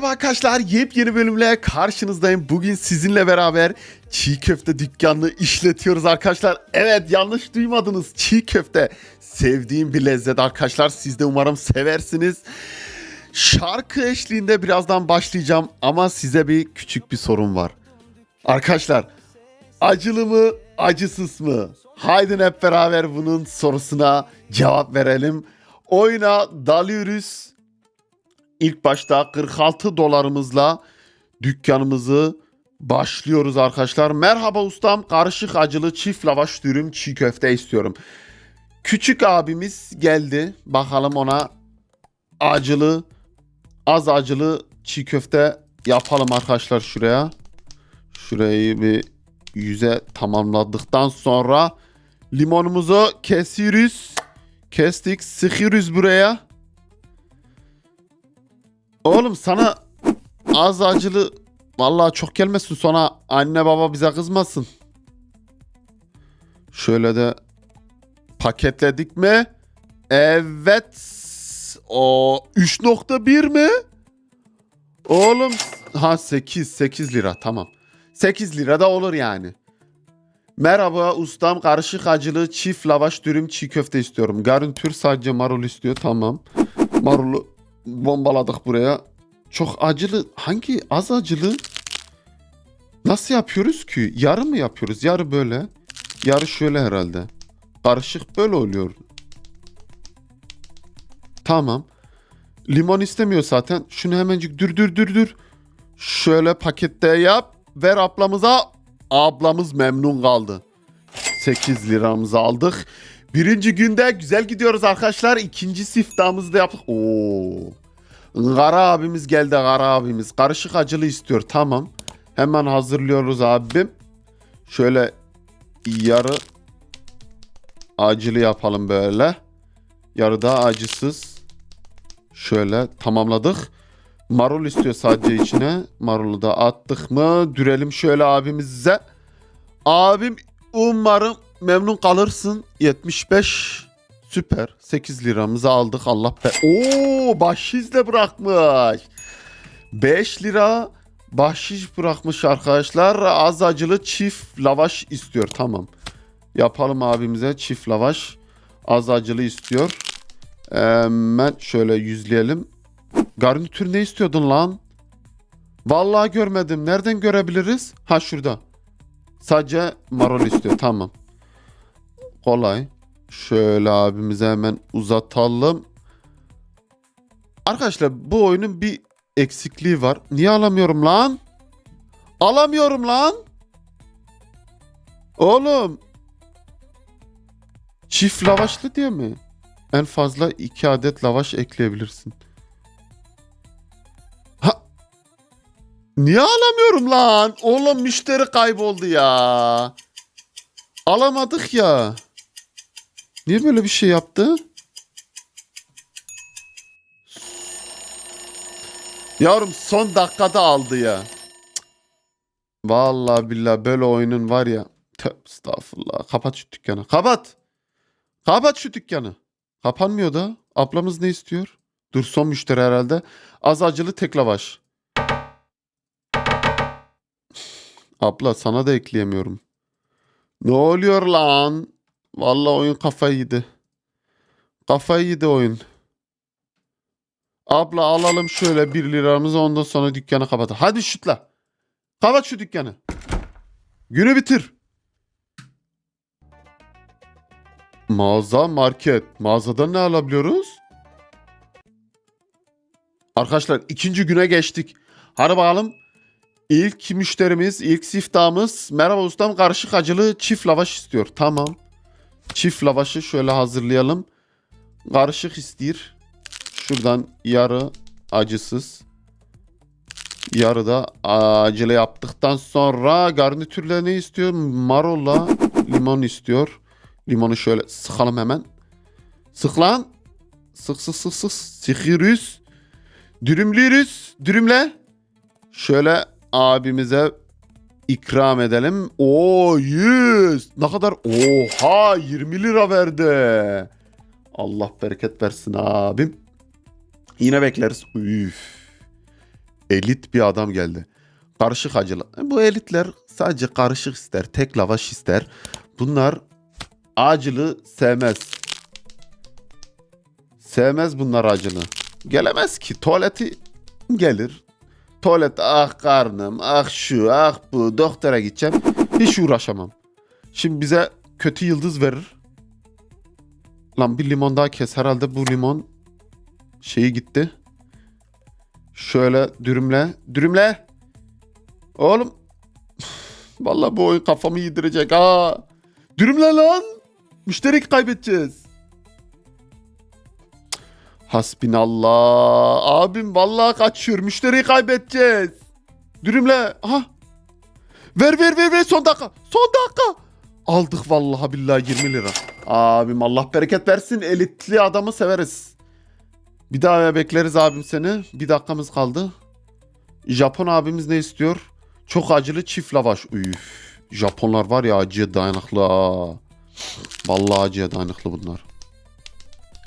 Merhaba Arkadaşlar yepyeni bölümle karşınızdayım. Bugün sizinle beraber çiğ köfte dükkanını işletiyoruz arkadaşlar. Evet yanlış duymadınız çiğ köfte. Sevdiğim bir lezzet arkadaşlar. Siz de umarım seversiniz. Şarkı eşliğinde birazdan başlayacağım ama size bir küçük bir sorun var. Arkadaşlar acılı mı acısız mı? Haydi hep beraber bunun sorusuna cevap verelim. Oyuna dalıyoruz. İlk başta 46 dolarımızla dükkanımızı başlıyoruz arkadaşlar. Merhaba ustam karışık acılı çift lavaş dürüm çiğ köfte istiyorum. Küçük abimiz geldi. Bakalım ona acılı az acılı çiğ köfte yapalım arkadaşlar şuraya. Şurayı bir yüze tamamladıktan sonra limonumuzu kesiyoruz. Kestik sıkıyoruz buraya. Oğlum sana az acılı vallahi çok gelmesin sonra anne baba bize kızmasın. Şöyle de paketledik mi? Evet. O 3.1 mi? Oğlum ha 8 8 lira tamam. 8 lira da olur yani. Merhaba ustam karışık acılı çift lavaş dürüm çiğ köfte istiyorum. Garnitür sadece marul istiyor tamam. Marulu bombaladık buraya. Çok acılı. Hangi az acılı? Nasıl yapıyoruz ki? Yarı mı yapıyoruz? Yarı böyle. Yarı şöyle herhalde. Karışık böyle oluyor. Tamam. Limon istemiyor zaten. Şunu hemencik dür dür dür dür. Şöyle pakette yap. Ver ablamıza. Ablamız memnun kaldı. 8 liramızı aldık. Birinci günde güzel gidiyoruz arkadaşlar. İkinci siftahımızı da yaptık. Oo. Kara abimiz geldi Kara abimiz. Karışık acılı istiyor. Tamam. Hemen hazırlıyoruz abim. Şöyle yarı acılı yapalım böyle. Yarı da acısız. Şöyle tamamladık. Marul istiyor sadece içine. Marulu da attık mı? Dürelim şöyle abimize. Abim umarım memnun kalırsın. 75 süper. 8 liramızı aldık Allah be. Oo bahşiş de bırakmış. 5 lira bahşiş bırakmış arkadaşlar. Az acılı çift lavaş istiyor. Tamam. Yapalım abimize çift lavaş. Az acılı istiyor. Hemen şöyle yüzleyelim. Garnitür ne istiyordun lan? Vallahi görmedim. Nereden görebiliriz? Ha şurada. Sadece marul istiyor. Tamam. Kolay. Şöyle abimize hemen uzatalım. Arkadaşlar bu oyunun bir eksikliği var. Niye alamıyorum lan? Alamıyorum lan. Oğlum. Çift lavaşlı diye mi? En fazla iki adet lavaş ekleyebilirsin. Ha. Niye alamıyorum lan? Oğlum müşteri kayboldu ya. Alamadık ya. Niye böyle bir şey yaptı? Yavrum son dakikada aldı ya. Vallahi billahi böyle oyunun var ya. Tövbe estağfurullah. Kapat şu dükkanı. Kapat. Kapat şu dükkanı. Kapanmıyor da. Ablamız ne istiyor? Dur son müşteri herhalde. Az acılı tek lavaş. Abla sana da ekleyemiyorum. Ne oluyor lan? Vallahi oyun kafayı yedi. Kafayı yedi oyun. Abla alalım şöyle 1 liramızı ondan sonra dükkanı kapat. Hadi şutla. Kapat şu dükkanı. Günü bitir. Mağaza market. Mağazada ne alabiliyoruz? Arkadaşlar ikinci güne geçtik. Hadi bakalım. İlk müşterimiz, ilk siftahımız. Merhaba ustam karışık acılı çift lavaş istiyor. Tamam. Çift lavaşı şöyle hazırlayalım. Karışık istiyor. Şuradan yarı acısız. Yarı da acılı yaptıktan sonra garnitürle ne istiyor? Marolla limon istiyor. Limonu şöyle sıkalım hemen. Sık lan. Sık sık sık sık. Sıkıyoruz. Dürümlüyoruz. Dürümle. Şöyle abimize ikram edelim. Oo 100. Ne kadar? Oha 20 lira verdi. Allah bereket versin abim. Yine bekleriz. Üf. Elit bir adam geldi. Karışık acılı. Bu elitler sadece karışık ister. Tek lavaş ister. Bunlar acılı sevmez. Sevmez bunlar acılı. Gelemez ki. Tuvaleti gelir. Tuvalet ah karnım ah şu ah bu doktora gideceğim. Hiç uğraşamam. Şimdi bize kötü yıldız verir. Lan bir limon daha kes. Herhalde bu limon şeyi gitti. Şöyle dürümle. Dürümle. Oğlum. Vallahi bu oyun kafamı yedirecek ha. Dürümle lan. Müşteri kaybedeceğiz. Hasbinallah. Abim vallahi kaçıyor. Müşteriyi kaybedeceğiz. Dürümle. Ha. Ver ver ver ver son dakika. Son dakika. Aldık vallahi billahi 20 lira. Abim Allah bereket versin. Elitli adamı severiz. Bir daha bekleriz abim seni. Bir dakikamız kaldı. Japon abimiz ne istiyor? Çok acılı çift lavaş. Üf. Japonlar var ya acıya dayanıklı. Vallahi acıya dayanıklı bunlar.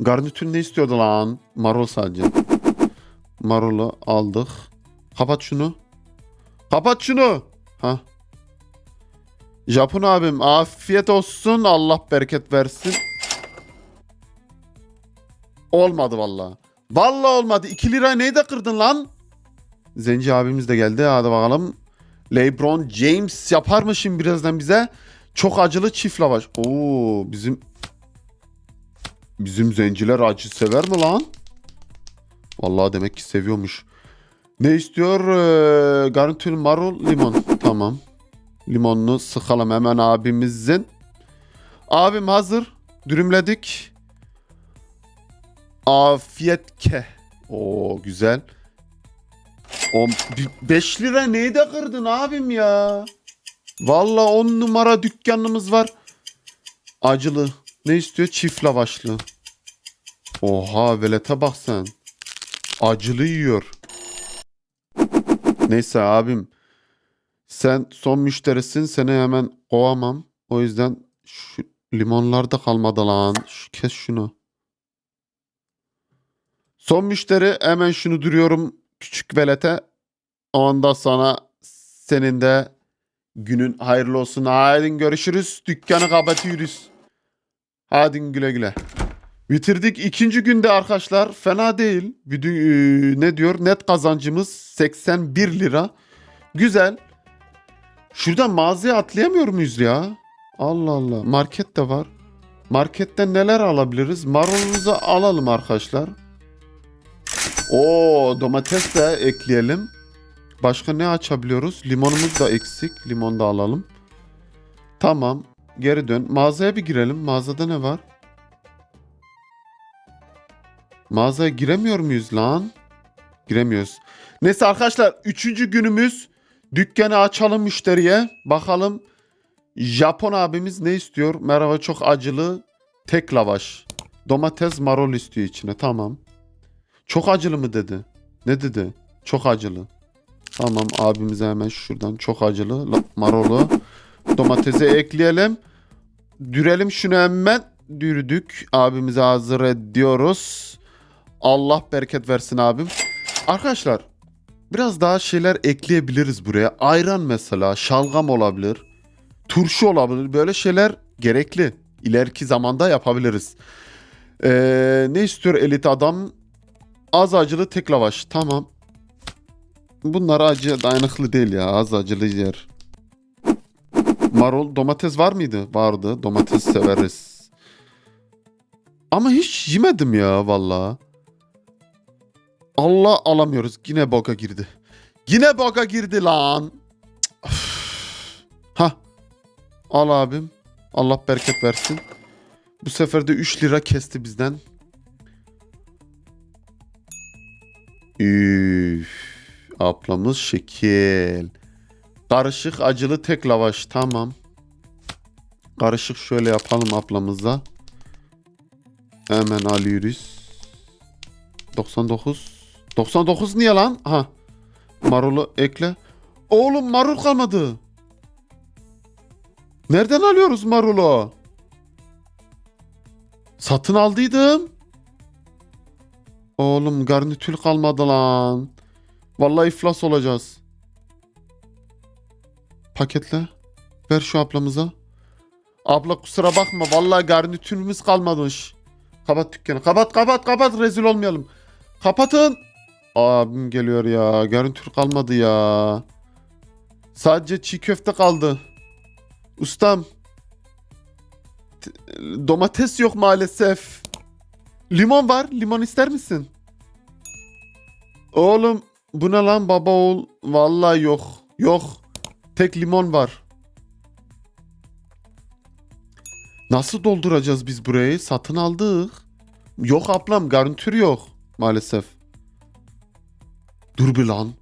Garnitür ne istiyordu lan? Marul sadece. Marulu aldık. Kapat şunu. Kapat şunu. Ha. Japon abim afiyet olsun. Allah bereket versin. Olmadı vallahi. Vallahi olmadı. 2 lira neyi de kırdın lan? Zenci abimiz de geldi. Hadi bakalım. LeBron James yapar mı şimdi birazdan bize? Çok acılı çift lavaş. Oo bizim bizim zenciler acı sever mi lan? Vallahi demek ki seviyormuş. Ne istiyor? Ee, garnitür marul limon. Tamam. Limonunu sıkalım hemen abimizin. Abim hazır. Dürümledik. Afiyet ke. Oo güzel. 5 lira neyi de kırdın abim ya? Valla 10 numara dükkanımız var. Acılı. Ne istiyor? Çift lavaşlı. Oha velete bak sen. Acılı yiyor. Neyse abim. Sen son müşterisin. Seni hemen kovamam. O yüzden şu limonlarda kalmadı lan. Şu, kes şunu. Son müşteri hemen şunu duruyorum küçük velete. Ondan sonra senin de günün hayırlı olsun. Hadi görüşürüz. Dükkanı kapatıyoruz. Hadi güle güle. Bitirdik ikinci günde arkadaşlar. Fena değil. Bir dü- ne diyor? Net kazancımız 81 lira. Güzel. Şuradan mağazaya atlayamıyor muyuz ya? Allah Allah. Market de var. Marketten neler alabiliriz? Marulumuzu alalım arkadaşlar. Oo domates de ekleyelim. Başka ne açabiliyoruz? Limonumuz da eksik. Limon da alalım. Tamam. Geri dön. Mağazaya bir girelim. Mağazada ne var? Mağazaya giremiyor muyuz lan? Giremiyoruz. Neyse arkadaşlar. Üçüncü günümüz. Dükkanı açalım müşteriye. Bakalım. Japon abimiz ne istiyor? Merhaba çok acılı. Tek lavaş. Domates marul istiyor içine. Tamam. Çok acılı mı dedi? Ne dedi? Çok acılı. Tamam abimize hemen şuradan çok acılı la- marulu domatese ekleyelim. Dürelim şunu hemen. Dürdük. Abimize hazır ediyoruz. Allah bereket versin abim. Arkadaşlar biraz daha şeyler ekleyebiliriz buraya. Ayran mesela, şalgam olabilir. Turşu olabilir. Böyle şeyler gerekli. İleriki zamanda yapabiliriz. Ee, ne istiyor elit adam? Az acılı tek lavaş. Tamam. Bunlar acı dayanıklı değil ya. Az acılı yer. Marul, domates var mıydı? Vardı. Domates severiz. Ama hiç yemedim ya valla. Allah alamıyoruz. Yine boka girdi. Yine boka girdi lan. ha. Al abim. Allah bereket versin. Bu sefer de 3 lira kesti bizden. Üf. Ablamız şekil. Karışık acılı tek lavaş. Tamam. Karışık şöyle yapalım ablamıza. Hemen alıyoruz. 99. 99 niye lan? Ha. Marulu ekle. Oğlum marul kalmadı. Nereden alıyoruz marulu? Satın aldıydım. Oğlum garnitür kalmadı lan. Vallahi iflas olacağız. Paketle. Ver şu ablamıza. Abla kusura bakma. Vallahi garnitürümüz kalmamış. Kapat dükkanı. Kapat kapat kapat. Rezil olmayalım. Kapatın. Abim geliyor ya. Garnitür kalmadı ya. Sadece çiğ köfte kaldı. Ustam. Domates yok maalesef. Limon var. Limon ister misin? Oğlum bu ne lan baba oğul? Vallahi yok. Yok. Tek limon var. Nasıl dolduracağız biz burayı? Satın aldık. Yok ablam garnitür yok maalesef. Dur bir lan.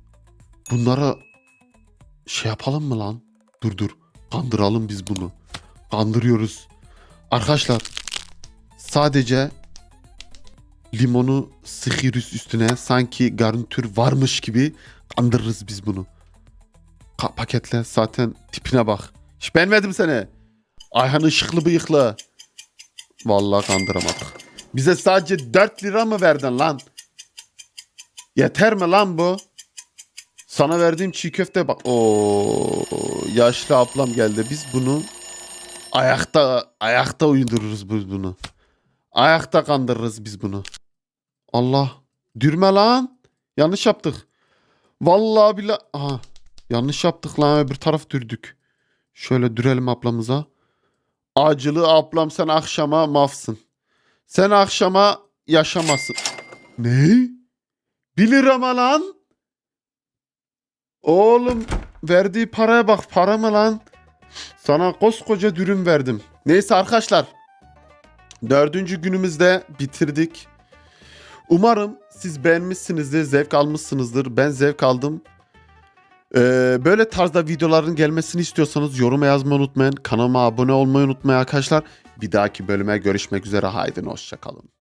Bunlara şey yapalım mı lan? Dur dur. Kandıralım biz bunu. Kandırıyoruz. Arkadaşlar sadece limonu sıkıyoruz üstüne sanki garnitür varmış gibi kandırırız biz bunu. Ka- paketle zaten tipine bak. Hiç beğenmedim seni. Ayhan ışıklı bıyıklı. Vallahi kandıramadık. Bize sadece 4 lira mı verdin lan? Yeter mi lan bu? Sana verdiğim çiğ köfte bak. Oo, yaşlı ablam geldi. Biz bunu ayakta ayakta uydururuz biz bunu. Ayakta kandırırız biz bunu. Allah. Dürme lan. Yanlış yaptık. Vallahi bile aha. Yanlış yaptık lan öbür taraf dürdük. Şöyle dürelim ablamıza. Acılı ablam sen akşama mafsın. Sen akşama yaşamasın. Ne? 1 lira lan? Oğlum verdiği paraya bak para mı lan? Sana koskoca dürüm verdim. Neyse arkadaşlar. Dördüncü günümüzde bitirdik. Umarım siz beğenmişsinizdir, zevk almışsınızdır. Ben zevk aldım. Ee, böyle tarzda videoların gelmesini istiyorsanız yoruma yazmayı unutmayın. Kanalıma abone olmayı unutmayın arkadaşlar. Bir dahaki bölüme görüşmek üzere. Haydi hoşçakalın.